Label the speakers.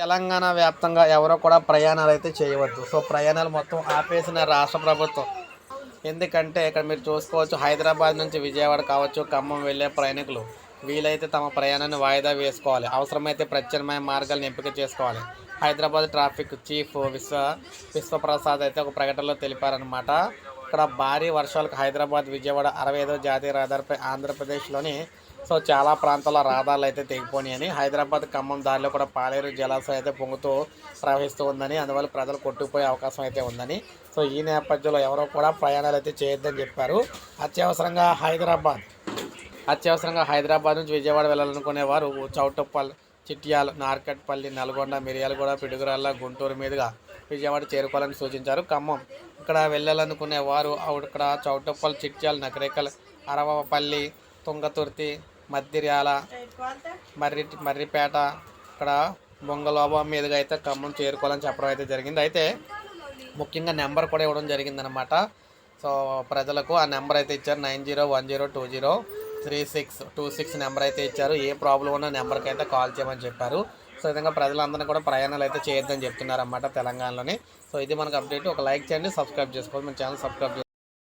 Speaker 1: తెలంగాణ వ్యాప్తంగా ఎవరో కూడా ప్రయాణాలు అయితే చేయవద్దు. సో ప్రయాణాలు మొత్తం ఆపేసిన రాష్ట్ర ప్రభుత్వం. ఎందుకంటే ఇక్కడ మీరు చూసుకోవచ్చు హైదరాబాద్ నుంచి విజయవాడ కావచ్చు ఖమ్మం వెళ్ళే ప్రయాణికులు వీలైతే తమ ప్రయాణాన్ని వాయిదా వేసుకోవాలి. అవసరమైతే ప్రత్యామ్నాయ మార్గాలను ఎంపిక చేసుకోవాలి. హైదరాబాద్ ట్రాఫిక్ చీఫ్ విశ్వ విశ్వప్రసాద్ అయితే ఒక ప్రకటనలో తెలిపారనమాట ఇక్కడ భారీ వర్షాలకు హైదరాబాద్ విజయవాడ అరవై ఐదో జాతీయ రహదారిపై ఆంధ్రప్రదేశ్లోని సో చాలా ప్రాంతాల రహదారులు అయితే తెగిపోయినాయని హైదరాబాద్ ఖమ్మం దారిలో కూడా పాలేరు జలాశయం అయితే పొంగుతూ ప్రవహిస్తూ ఉందని అందువల్ల ప్రజలు కొట్టుకుపోయే అవకాశం అయితే ఉందని సో ఈ నేపథ్యంలో ఎవరో కూడా ప్రయాణాలు అయితే చేయొద్దని చెప్పారు. అత్యవసరంగా హైదరాబాద్. అత్యవసరంగా హైదరాబాద్ నుంచి విజయవాడ వెళ్ళాలనుకునే వారు చౌటప్పల్ చిట్యాల నార్కట్పల్లి నల్గొండ మిర్యాలగూడ పిడుగురాళ్ళ గుంటూరు మీదుగా విజయవాడ చేరుకోవాలని సూచించారు. ఖమ్మం ఇక్కడ వెళ్ళాలనుకునే వారు అక్కడ ఇక్కడ చౌటప్పల్ చిట్యాల నకరేకల్ అరవపల్లి తుంగతుర్తి మద్దిర్యాల మర్రి మర్రిపేట ఇక్కడ బొంగలోబా మీదుగా అయితే ఖమ్మం చేరుకోవాలని చెప్పడం అయితే జరిగింది. అయితే ముఖ్యంగా నెంబర్ కూడా ఇవ్వడం జరిగిందనమాట సో ప్రజలకు ఆ నెంబర్ అయితే ఇచ్చారు. Nine zero one zero two zero three six two six number అయితే ఇచ్చారు. ఏ ప్రాబ్లం ఉన్నా నెంబర్కి అయితే కాల్ చేయమని చెప్పారు. సో విధంగా ప్రజలందరినీ కూడా ప్రయాణాలు అయితే చేయొద్దని చెప్తున్నారు అన్నమాట తెలంగాణలోని. సో ఇది మనకు అప్డేట్ ఒక లైక్ చేయండి సబ్స్క్రైబ్ చేసుకోవాలి మన ఛానల్ సబ్స్క్రైబ్